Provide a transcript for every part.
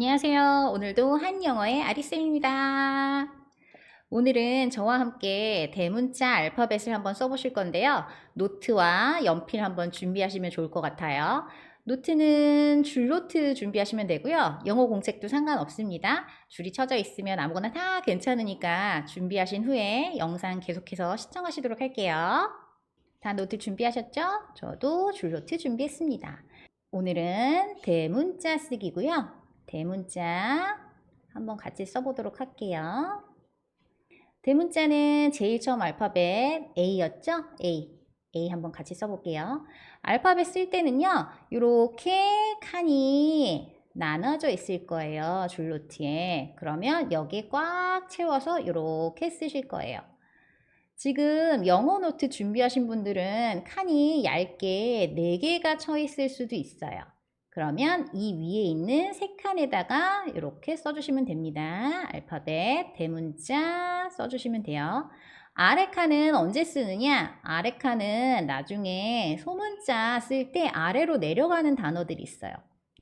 안녕하세요. 오늘도 한영어의 아리쌤입니다. 오늘은 저와 함께 대문자 알파벳을 한번 써보실 건데요. 노트와 연필 한번 준비하시면 좋을 것 같아요. 노트는 줄노트 준비하시면 되고요. 영어 공책도 상관없습니다. 줄이 쳐져 있으면 아무거나 다 괜찮으니까 준비하신 후에 영상 계속해서 시청하시도록 할게요. 다 노트 준비하셨죠? 저도 줄노트 준비했습니다. 오늘은 대문자 쓰기고요. 대문자 한번 같이 써보도록 할게요. 대문자는 제일 처음 알파벳 A였죠? A. A 한번 같이 써볼게요. 알파벳 쓸 때는요, 이렇게 칸이 나눠져 있을 거예요. 줄노트에. 그러면 여기에 꽉 채워서 이렇게 쓰실 거예요. 지금 영어 노트 준비하신 분들은 칸이 얇게 4개가 쳐 있을 수도 있어요. 그러면 이 위에 있는 세 칸에다가 이렇게 써주시면 됩니다. 알파벳, 대문자 써주시면 돼요. 아래 칸은 언제 쓰느냐? 아래 칸은 나중에 소문자 쓸 때 아래로 내려가는 단어들이 있어요.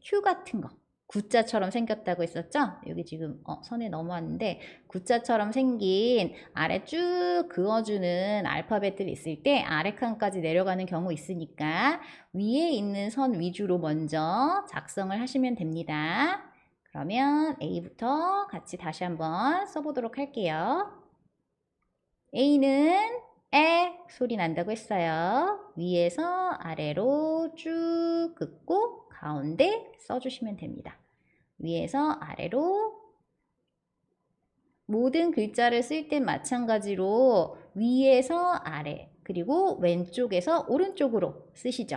Q 같은 거. 구자처럼 생겼다고 했었죠? 여기 지금 어, 선에 넘어왔는데 구자처럼 생긴 아래 쭉 그어주는 알파벳들이 있을 때 아래 칸까지 내려가는 경우 있으니까 위에 있는 선 위주로 먼저 작성을 하시면 됩니다. 그러면 A부터 같이 다시 한번 써보도록 할게요. A는 에 소리 난다고 했어요. 위에서 아래로 쭉 긋고 가운데 써주시면 됩니다. 위에서 아래로 모든 글자를 쓸 땐 마찬가지로 위에서 아래 그리고 왼쪽에서 오른쪽으로 쓰시죠.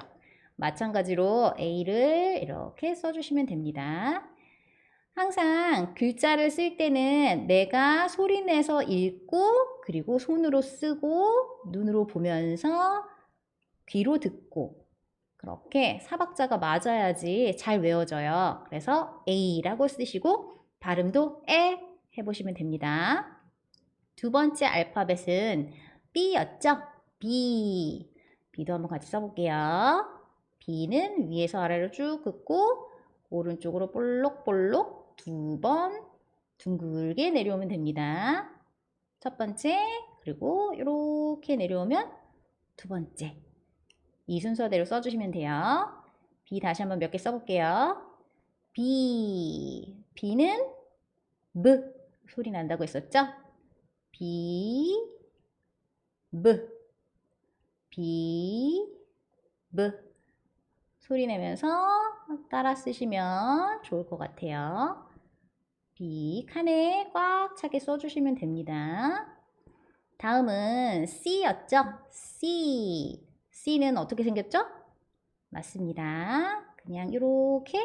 마찬가지로 A를 이렇게 써주시면 됩니다. 항상 글자를 쓸 때는 내가 소리내서 읽고 그리고 손으로 쓰고 눈으로 보면서 귀로 듣고 그렇게 사박자가 맞아야지 잘 외워져요. 그래서 A라고 쓰시고 발음도 에 해보시면 됩니다. 두 번째 알파벳은 B였죠? B. B도 한번 같이 써볼게요. B는 위에서 아래로 쭉 긋고 오른쪽으로 볼록볼록 두 번 둥글게 내려오면 됩니다. 첫 번째, 그리고 이렇게 내려오면 두 번째. 이 순서대로 써주시면 돼요. B 다시 한번 몇 개 써볼게요. B. B는 B 소리 난다고 했었죠? B, B, B, B 소리 내면서 따라 쓰시면 좋을 것 같아요. B 칸에 꽉 차게 써주시면 됩니다. 다음은 C였죠? C. C는 어떻게 생겼죠? 맞습니다. 그냥 이렇게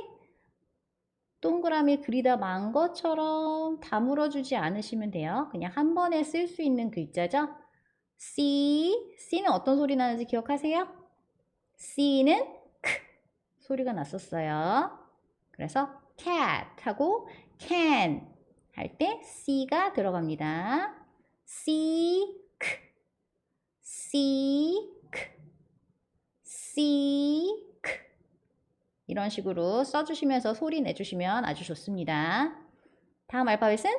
동그라미 그리다 만 것처럼 다물어 주지 않으시면 돼요. 그냥 한 번에 쓸 수 있는 글자죠. C. C는 어떤 소리 나는지 기억하세요? C는 크 소리가 났었어요. 그래서 cat 하고 can 할 때 C가 들어갑니다. C, 크, C, 크. 이런 식으로 써주시면서 소리 내주시면 아주 좋습니다. 다음 알파벳은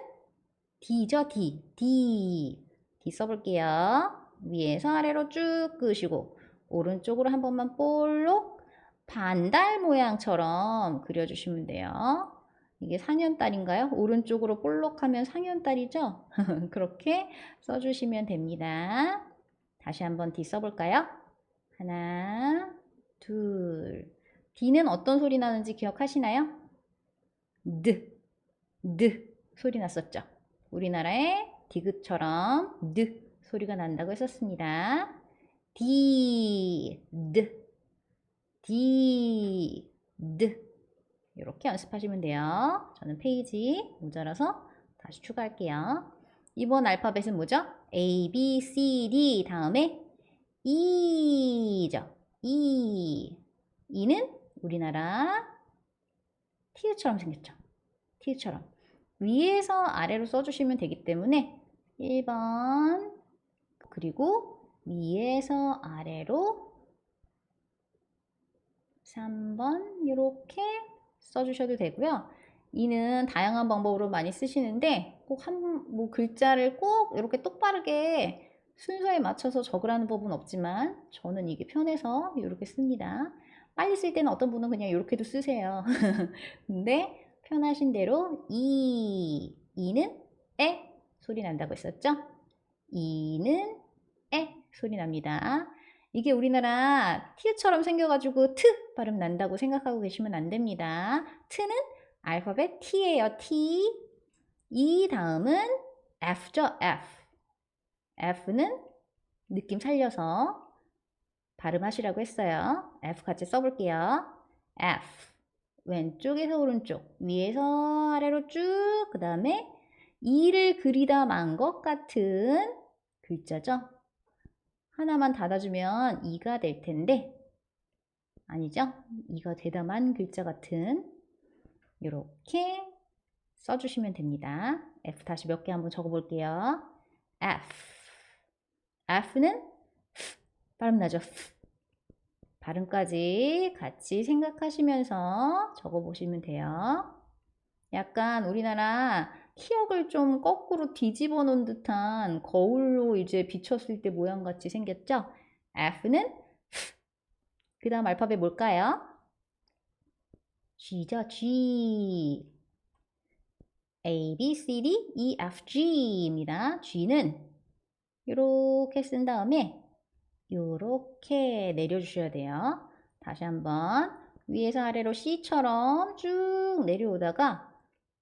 D죠, D. D. D 써볼게요. 위에서 아래로 쭉 끄시고, 오른쪽으로 한 번만 볼록 반달 모양처럼 그려주시면 돼요. 이게 상현딸인가요? 오른쪽으로 볼록하면 상현딸이죠? 그렇게 써주시면 됩니다. 다시 한번 D 써볼까요? 하나, 둘. D는 어떤 소리 나는지 기억하시나요? 드, 드 소리 났었죠? 우리나라의 디귿처럼 드 소리가 난다고 했었습니다. D, 드, D, 드 이렇게 연습하시면 돼요. 저는 페이지 모자라서 다시 추가할게요. 이번 알파벳은 뭐죠? A, B, C, D 다음에 E죠. E. E는 우리나라 티읕처럼 생겼죠. 티읕처럼. 위에서 아래로 써주시면 되기 때문에 1번 그리고 위에서 아래로 3번 이렇게 써주셔도 되고요. 이는 다양한 방법으로 많이 쓰시는데 꼭 한 뭐 글자를 꼭 이렇게 똑바르게 순서에 맞춰서 적으라는 법은 없지만 저는 이게 편해서 이렇게 씁니다. 빨리 쓸 때는 어떤 분은 그냥 이렇게도 쓰세요. 근데 편하신 대로 이 이는 에 소리 난다고 했었죠? 이는 에 소리 납니다. 이게 우리나라 티처럼 생겨가지고 트 발음 난다고 생각하고 계시면 안 됩니다. 트는 알파벳 T예요. T. 이 다음은 F죠. F. F는 느낌 살려서 발음하시라고 했어요. F 같이 써볼게요. F. 왼쪽에서 오른쪽, 위에서 아래로 쭉, 그 다음에 이를 그리다 만 것 같은 글자죠. 하나만 닫아주면 이가 될 텐데, 아니죠? 이가 되다 만 글자 같은 이렇게 써주시면 됩니다. F 다시 몇 개 한번 적어볼게요. F. F는 발음 나죠? 발음까지 같이 생각하시면서 적어보시면 돼요. 약간 우리나라 키역을 좀 거꾸로 뒤집어 놓은 듯한 거울로 이제 비쳤을 때 모양 같이 생겼죠? F는 그 다음 알파벳 뭘까요? G죠, G. A, B, C, D, E, F, G입니다. G는 이렇게 쓴 다음에 이렇게 내려주셔야 돼요. 다시 한번 위에서 아래로 C처럼 쭉 내려오다가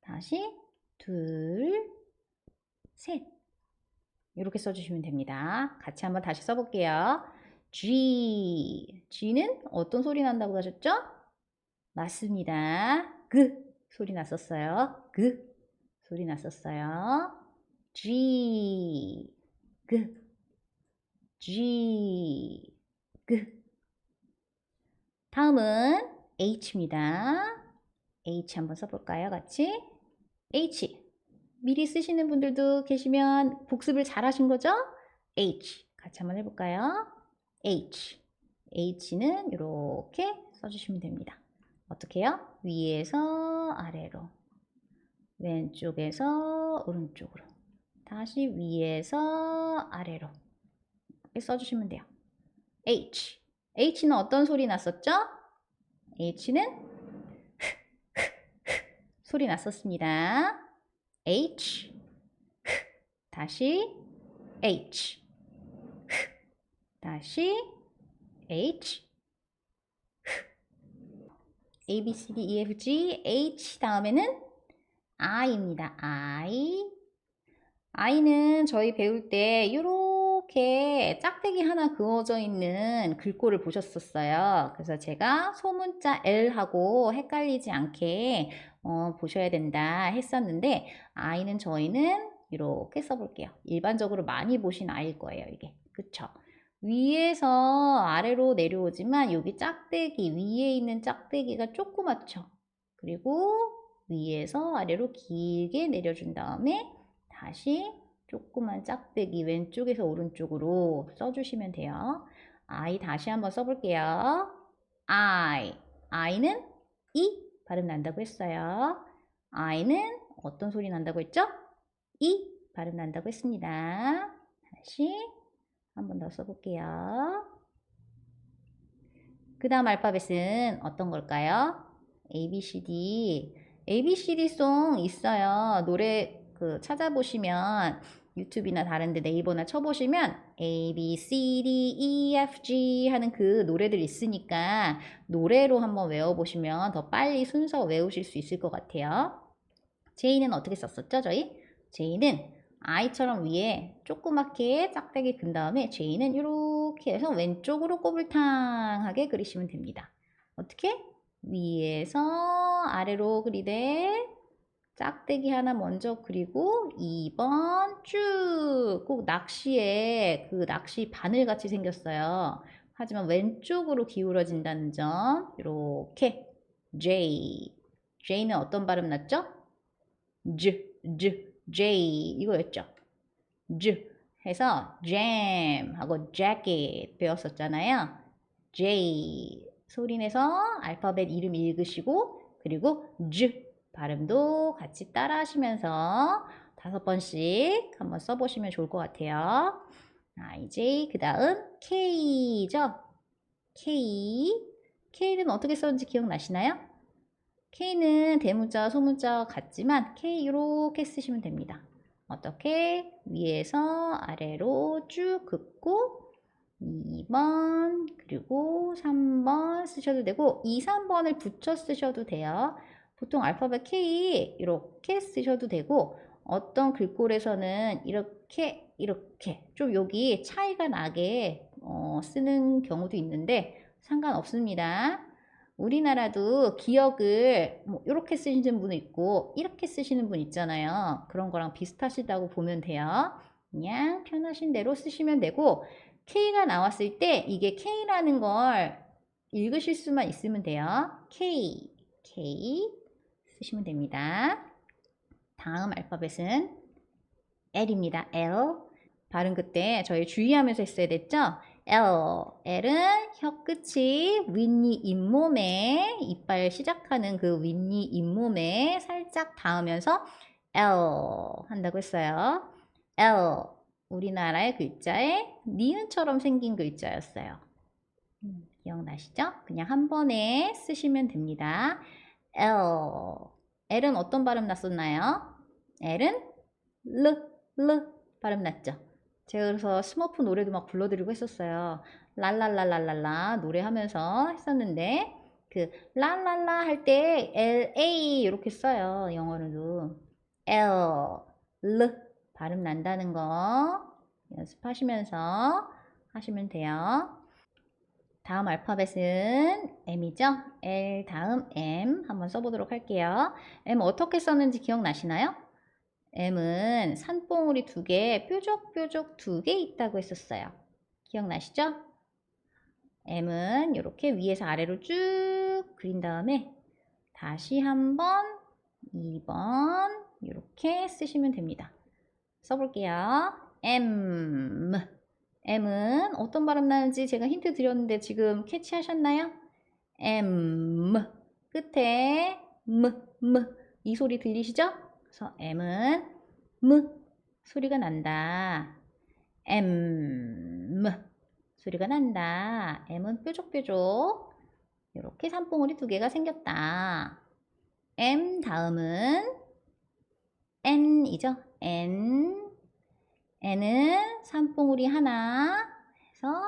다시 둘, 셋 이렇게 써주시면 됩니다. 같이 한번 다시 써볼게요. G, G는 어떤 소리 난다고 하셨죠? 맞습니다. 그 소리 났었어요. 그 소리 났었어요. G, 그 G, 그. 다음은 H입니다. H 한번 써볼까요? 같이. H. 미리 쓰시는 분들도 계시면 복습을 잘 하신 거죠? H. 같이 한번 해볼까요? H. H는 이렇게 써주시면 됩니다. 어떻게 해요? 위에서 아래로. 왼쪽에서 오른쪽으로. 다시 위에서 아래로. 이렇게 써주시면 돼요. H. H는 어떤 소리 났었죠? H는 소리 났었습니다. H. 다시 H. 다시 H. A, B, C, D, E, F, G, H 다음에는 I입니다. I. I는 저희 배울 때 이렇게 짝대기 하나 그어져 있는 글꼴을 보셨었어요. 그래서 제가 소문자 L하고 헷갈리지 않게 어, 보셔야 된다 했었는데 I는 저희는 이렇게 써볼게요. 일반적으로 많이 보신 I일 거예요. 이게. 그쵸? 위에서 아래로 내려오지만 여기 짝대기 위에 있는 짝대기가 조그맣죠. 그리고 위에서 아래로 길게 내려준 다음에 다시 조그만 짝대기 왼쪽에서 오른쪽으로 써주시면 돼요. I 다시 한번 써볼게요. I. I는 이 발음 난다고 했어요. I는 어떤 소리 난다고 했죠? 이 발음 난다고 했습니다. 다시 한번 더 써볼게요. 그 다음 알파벳은 어떤 걸까요? A, B, C, D. A, B, C, D 송 있어요. 노래 그 찾아보시면 유튜브나 다른데 네이버나 쳐보시면 A, B, C, D, E, F, G 하는 그 노래들 있으니까 노래로 한번 외워보시면 더 빨리 순서 외우실 수 있을 것 같아요. J는 어떻게 썼었죠, 저희? J는 I처럼 위에 조그맣게 짝대기 근 다음에 J는 이렇게 해서 왼쪽으로 꼬불탕하게 그리시면 됩니다. 어떻게? 위에서 아래로 그리되 짝대기 하나 먼저 그리고 2번 쭉 꼭 낚시에 그 낚시 바늘 같이 생겼어요. 하지만 왼쪽으로 기울어진다는 점 이렇게 J J는 어떤 발음 났죠? J, J, J 이거였죠. J 해서 jam 하고 jacket 배웠었잖아요. J 소리 내서 알파벳 이름 읽으시고 그리고 J 발음도 같이 따라 하시면서 다섯 번씩 한번 써보시면 좋을 것 같아요. 아, 이제 그 다음 K죠? K. K는 어떻게 썼는지 기억나시나요? K는 대문자와 소문자와 같지만 K 이렇게 쓰시면 됩니다. 어떻게? 위에서 아래로 쭉 긋고 2번 그리고 3번 쓰셔도 되고 2, 3번을 붙여 쓰셔도 돼요. 보통 알파벳 K 이렇게 쓰셔도 되고 어떤 글꼴에서는 이렇게 이렇게 좀 여기 차이가 나게 어, 쓰는 경우도 있는데 상관없습니다. 우리나라도 기억을 뭐 이렇게 쓰시는 분 있고 이렇게 쓰시는 분 있잖아요. 그런 거랑 비슷하시다고 보면 돼요. 그냥 편하신 대로 쓰시면 되고 K가 나왔을 때 이게 K라는 걸 읽으실 수만 있으면 돼요. K, K 쓰시면 됩니다. 다음 알파벳은 L입니다. L. 발음 그때 저희 주의하면서 했어야 됐죠? L. L은 혀 끝이 윗니 잇몸에 이빨 시작하는 그 윗니 잇몸에 살짝 닿으면서 L 한다고 했어요. L. 우리나라의 글자에 니은처럼 생긴 글자였어요. 음, 기억나시죠? 그냥 한 번에 쓰시면 됩니다. L. L은 어떤 발음 났었나요? L은 L, L 발음 났죠? 제가 그래서 스머프 노래도 막 불러드리고 했었어요. 랄랄랄랄랄라 노래하면서 했었는데 그 랄랄라 할 때 LA 이렇게 써요. 영어로도 L, L 발음 난다는 거 연습하시면서 하시면 돼요. 다음 알파벳은 M이죠? L 다음 M 한번 써보도록 할게요. M 어떻게 썼는지 기억나시나요? M은 산봉우리 두 개, 뾰족뾰족 두 개 있다고 했었어요. 기억나시죠? M은 이렇게 위에서 아래로 쭉 그린 다음에 다시 한번 2번 이렇게 쓰시면 됩니다. 써볼게요. M M은 어떤 발음 나는지 제가 힌트 드렸는데 지금 캐치하셨나요? M 끝에 M, M 이 소리 들리시죠? 그래서 M은 M 소리가 난다. M 소리가 난다. M은 뾰족뾰족 이렇게 산봉우리 두 개가 생겼다. M 다음은 N이죠. N N은 산봉우리 하나 해서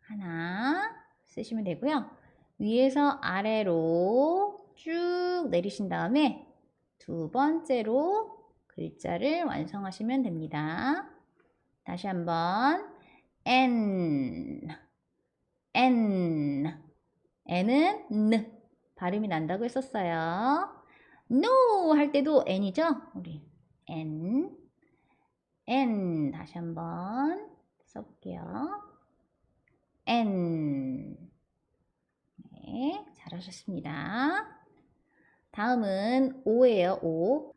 하나 쓰시면 되고요. 위에서 아래로 쭉 내리신 다음에 두 번째로 글자를 완성하시면 됩니다. 다시 한번 N N N은 N 발음이 난다고 했었어요. No 할 때도 N이죠? 우리 N N 다시 한번 써볼게요. N 네, 잘하셨습니다. 다음은 O예요. O.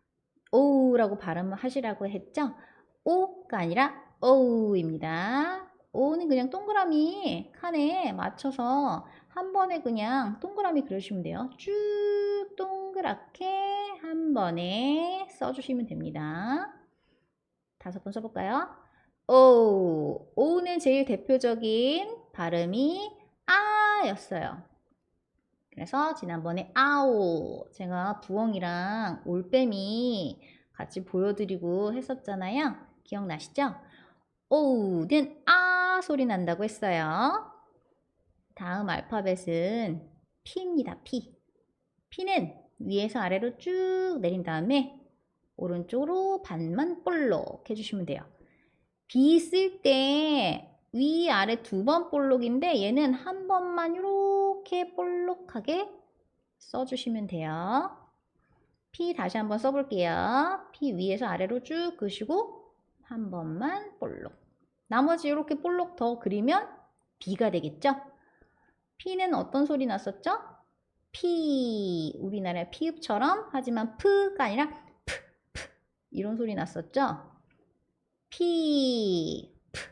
O라고 발음을 하시라고 했죠? O가 아니라 O입니다. O는 그냥 동그라미 칸에 맞춰서 한 번에 그냥 동그라미 그려주시면 돼요. 쭉 동그랗게 한 번에 써주시면 됩니다. 다섯 번 써볼까요? O. O는 제일 대표적인 발음이 아 였어요. 그래서 지난번에 아오 제가 부엉이랑 올빼미 같이 보여드리고 했었잖아요. 기억나시죠? 오는 아 소리 난다고 했어요. 다음 알파벳은 P입니다. P. P는 위에서 아래로 쭉 내린 다음에 오른쪽으로 반만 볼록 해주시면 돼요. B 쓸 때 위아래 두 번 볼록인데 얘는 한 번만 이렇게 볼록하게 써주시면 돼요. P 다시 한번 써볼게요. P 위에서 아래로 쭉 그시고 한 번만 볼록. 나머지 이렇게 볼록 더 그리면 B가 되겠죠? P는 어떤 소리 났었죠? P 우리나라 피읍처럼 하지만 P가 아니라 이런 소리 났었죠? P, P,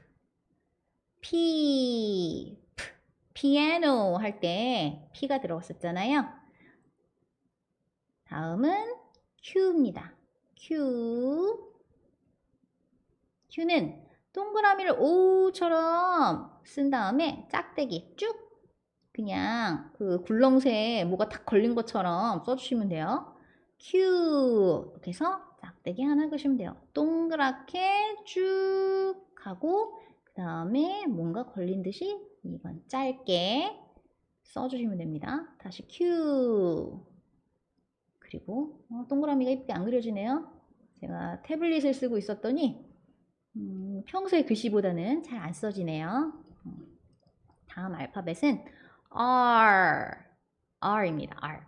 P, P 피아노 할때 P가 들어갔었잖아요. 다음은 Q입니다. Q. Q는 동그라미를 O처럼 쓴 다음에 짝대기 쭉 그냥 그 굴렁쇠에 뭐가 탁 걸린 것처럼 써주시면 돼요. Q 이렇게 해서 짝대기 하나 그시면 돼요. 동그랗게 쭉 하고 그 다음에 뭔가 걸린 듯이 이건 짧게 써주시면 됩니다. 다시 Q 그리고 어, 동그라미가 이쁘게 안 그려지네요. 제가 태블릿을 쓰고 있었더니 음, 평소의 글씨보다는 잘 안 써지네요. 음, 다음 알파벳은 R, R입니다. R.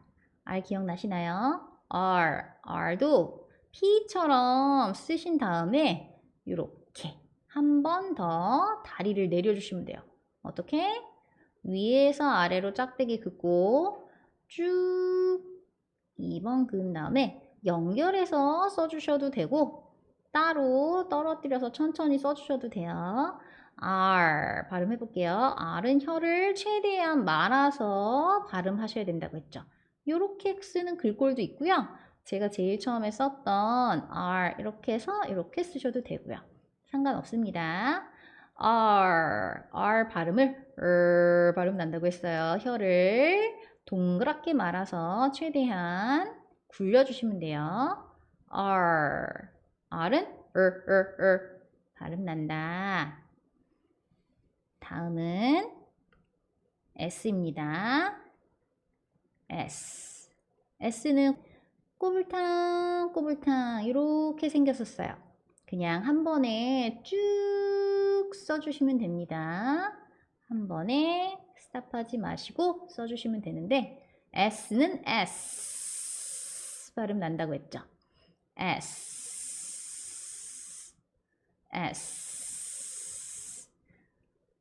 R 기억나시나요? R, R도 P처럼 쓰신 다음에 이렇게 한 번 더 다리를 내려주시면 돼요. 어떻게? 위에서 아래로 짝대기 긋고 쭉 2번 그은 다음에 연결해서 써주셔도 되고 따로 떨어뜨려서 천천히 써주셔도 돼요. R 발음해 볼게요. R은 혀를 최대한 말아서 발음하셔야 된다고 했죠. 이렇게 쓰는 글꼴도 있고요. 제가 제일 처음에 썼던 R 이렇게 해서 이렇게 쓰셔도 되고요. 상관없습니다. R, R 발음을 R 발음 난다고 했어요. 혀를 동그랗게 말아서 최대한 굴려주시면 돼요. R, R은 R, R, R 발음 난다. 다음은 S입니다. S. S는 꼬불탕, 꼬불탕 이렇게 생겼었어요. 그냥 한 번에 쭉 써주시면 됩니다. 한 번에 스탑하지 마시고 써주시면 되는데 S는 S 발음 난다고 했죠. S S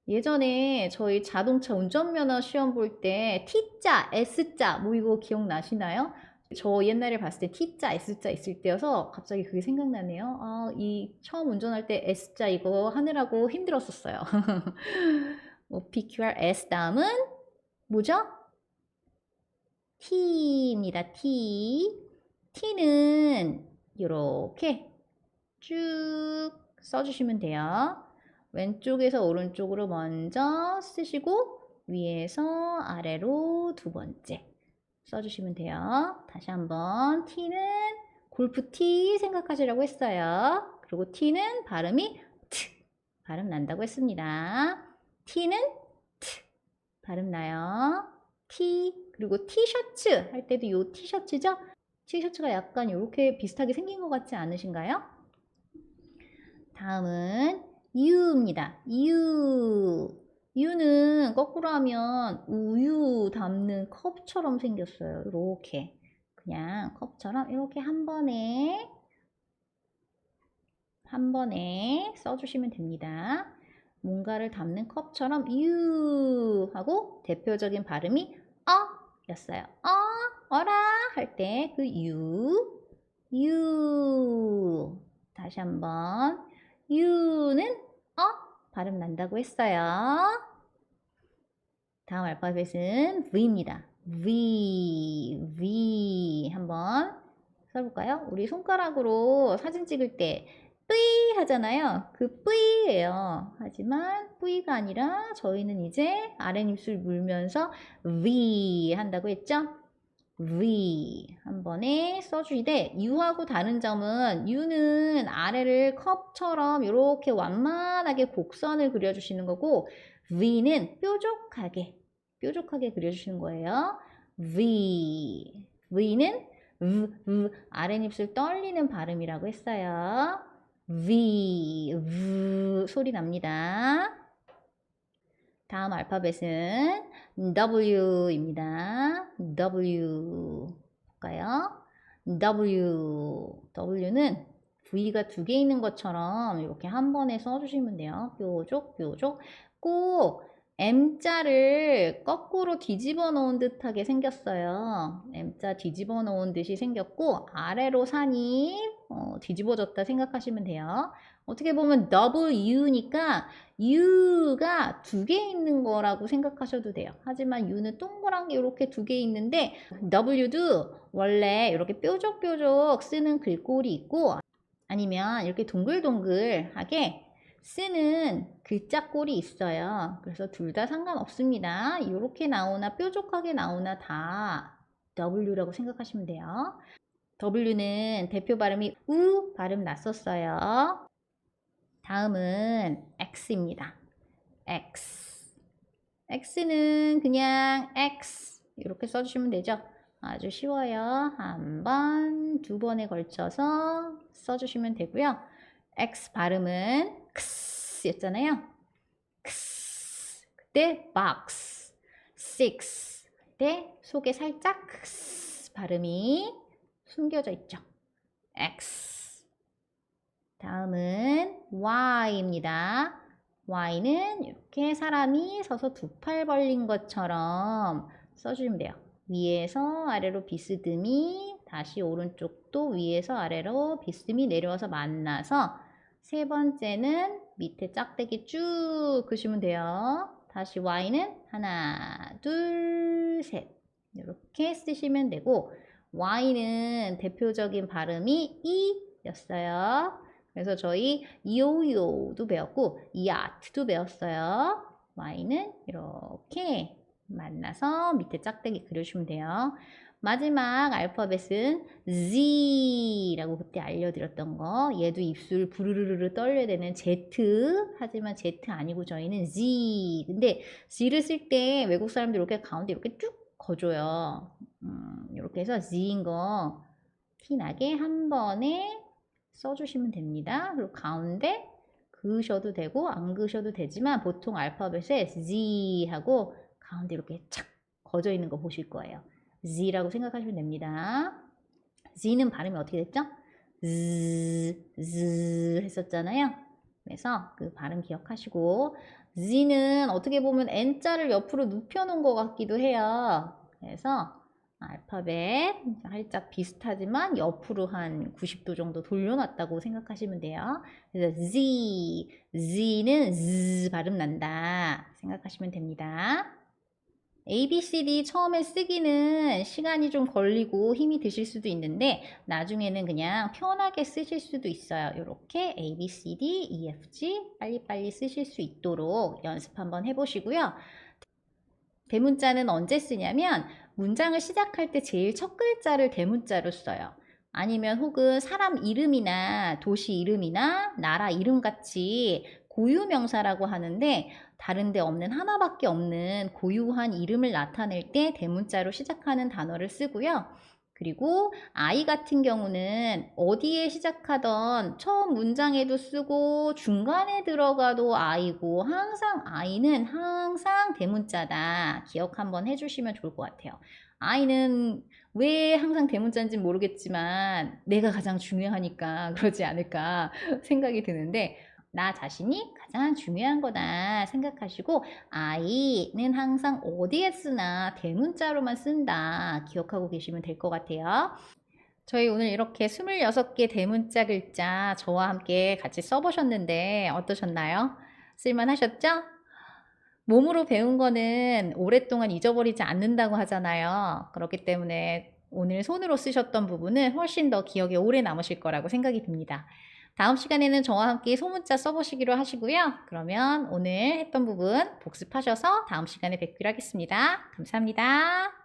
예전에 저희 자동차 운전면허 시험 볼 때 T자, S자 뭐 이거 기억나시나요? 저 옛날에 봤을 때 T자, S자 있을 때여서 갑자기 그게 생각나네요. 아, 이 처음 운전할 때 S자 이거 하느라고 힘들었었어요. 뭐 PQR S 다음은 뭐죠? T입니다. T. T는 이렇게 쭉 써주시면 돼요. 왼쪽에서 오른쪽으로 먼저 쓰시고 위에서 아래로 두 번째 써주시면 돼요. 다시 한번 T는 골프 T 생각하시라고 했어요. 그리고 T는 발음이 T 발음 난다고 했습니다. T는 T 발음 나요. T 그리고 티셔츠 할 때도 요 티셔츠죠? 티셔츠가 약간 이렇게 비슷하게 생긴 것 같지 않으신가요? 다음은 U입니다. U는 거꾸로 하면 우유 담는 컵처럼 생겼어요. 이렇게. 그냥 컵처럼 이렇게 한 번에 한 번에 써주시면 됩니다. 뭔가를 담는 컵처럼 U 하고 대표적인 발음이 어 였어요. 어, 어라 할 때그 U, U. 다시 한번. U는 어 발음 난다고 했어요. 다음 알파벳은 V입니다. V, V 한번 써볼까요? 우리 손가락으로 사진 찍을 때 뿌이 하잖아요. 그 뿌이예요. 하지만 뿌이가 아니라 저희는 이제 아랫입술 물면서 V 한다고 했죠? V 한 번에 써주이되 U하고 다른 점은 U는 아래를 컵처럼 이렇게 완만하게 곡선을 그려주시는 거고 V는 뾰족하게 뾰족하게 그려주시는 거예요. V V는 V, V 아랫입술 떨리는 발음이라고 했어요. V, V 소리 납니다. 다음 알파벳은 W입니다. W 볼까요? W W는 V가 두 개 있는 것처럼 이렇게 한 번에 써주시면 돼요. 뾰족 뾰족 꼭 M자를 거꾸로 뒤집어 놓은 듯하게 생겼어요. M자 뒤집어 놓은 듯이 생겼고 아래로 산이 어, 뒤집어졌다 생각하시면 돼요. 어떻게 보면 W니까 U가 두 개 있는 거라고 생각하셔도 돼요. 하지만 U는 동그란 게 이렇게 두 개 있는데 W도 원래 이렇게 뾰족뾰족 쓰는 글꼴이 있고 아니면 이렇게 동글동글하게 쓰는 글자 꼴이 있어요. 그래서 둘 다 상관없습니다. 이렇게 나오나 뾰족하게 나오나 다 W라고 생각하시면 돼요. W는 대표 발음이 우 발음 났었어요. 다음은 X입니다. X. X는 그냥 X 이렇게 써주시면 되죠. 아주 쉬워요. 한 번, 두 번에 걸쳐서 써주시면 되고요. X 발음은 X 였잖아요. X. 그때 box, six. 그때 속에 살짝 X 발음이 숨겨져 있죠. X. 다음은 Y입니다. Y는 이렇게 사람이 서서 두 팔 벌린 것처럼 써주면 돼요. 위에서 아래로 비스듬히 다시 오른쪽도 위에서 아래로 비스듬히 내려와서 만나서 세 번째는 밑에 짝대기 쭉 그시면 돼요. 다시 Y는 하나, 둘, 셋 이렇게 쓰시면 되고 Y는 대표적인 발음이 이 였어요. 그래서 저희 이오이오도 배웠고 이아트도 배웠어요. Y는 이렇게 만나서 밑에 짝대기 그려주면 돼요. 마지막 알파벳은 Z라고 그때 알려드렸던 거. 얘도 입술 부르르르 떨려야 되는 Z. 하지만 Z 아니고 저희는 Z. 근데 Z를 쓸 때 외국 사람들 이렇게 가운데 이렇게 쭉 거줘요. 음, 이렇게 해서 Z인 거 티나게 한 번에 써주시면 됩니다. 그리고 가운데 그으셔도 되고 안 그으셔도 되지만 보통 알파벳에 Z 하고 가운데 이렇게 착 거져 있는 거 보실 거예요. Z라고 생각하시면 됩니다. Z는 발음이 어떻게 됐죠? Z, Z 했었잖아요. 그래서 그 발음 기억하시고 Z는 어떻게 보면 N자를 옆으로 눕혀놓은 것 같기도 해요. 그래서 알파벳 살짝 비슷하지만 옆으로 한 90도 정도 돌려놨다고 생각하시면 돼요. 그래서 Z, Z는 Z 발음 난다 생각하시면 됩니다. A, B, C, D 처음에 쓰기는 시간이 좀 걸리고 힘이 드실 수도 있는데 나중에는 그냥 편하게 쓰실 수도 있어요. 이렇게 A, B, C, D, E, F, G 빨리빨리 쓰실 수 있도록 연습 한번 해보시고요. 대문자는 언제 쓰냐면 문장을 시작할 때 제일 첫 글자를 대문자로 써요. 아니면 혹은 사람 이름이나 도시 이름이나 나라 이름 같이 고유명사라고 하는데 다른 데 없는 하나밖에 없는 고유한 이름을 나타낼 때 대문자로 시작하는 단어를 쓰고요. 그리고 아이 같은 경우는 어디에 시작하던 처음 문장에도 쓰고 중간에 들어가도 아이고 항상 아이는 항상 대문자다. 기억 한번 해주시면 좋을 것 같아요. 아이는 왜 항상 대문자인지 모르겠지만 내가 가장 중요하니까 그러지 않을까 생각이 드는데 나 자신이 가장 중요한 거다 생각하시고 아이는 항상 쓰나 대문자로만 쓴다 기억하고 계시면 될 것 같아요. 저희 오늘 이렇게 26개 대문자 글자 저와 함께 같이 써보셨는데 어떠셨나요? 쓸만하셨죠? 몸으로 배운 거는 오랫동안 잊어버리지 않는다고 하잖아요. 그렇기 때문에 오늘 손으로 쓰셨던 부분은 훨씬 더 기억에 오래 남으실 거라고 생각이 듭니다. 다음 시간에는 저와 함께 소문자 써보시기로 하시고요. 그러면 오늘 했던 부분 복습하셔서 다음 시간에 뵙기로 하겠습니다. 감사합니다.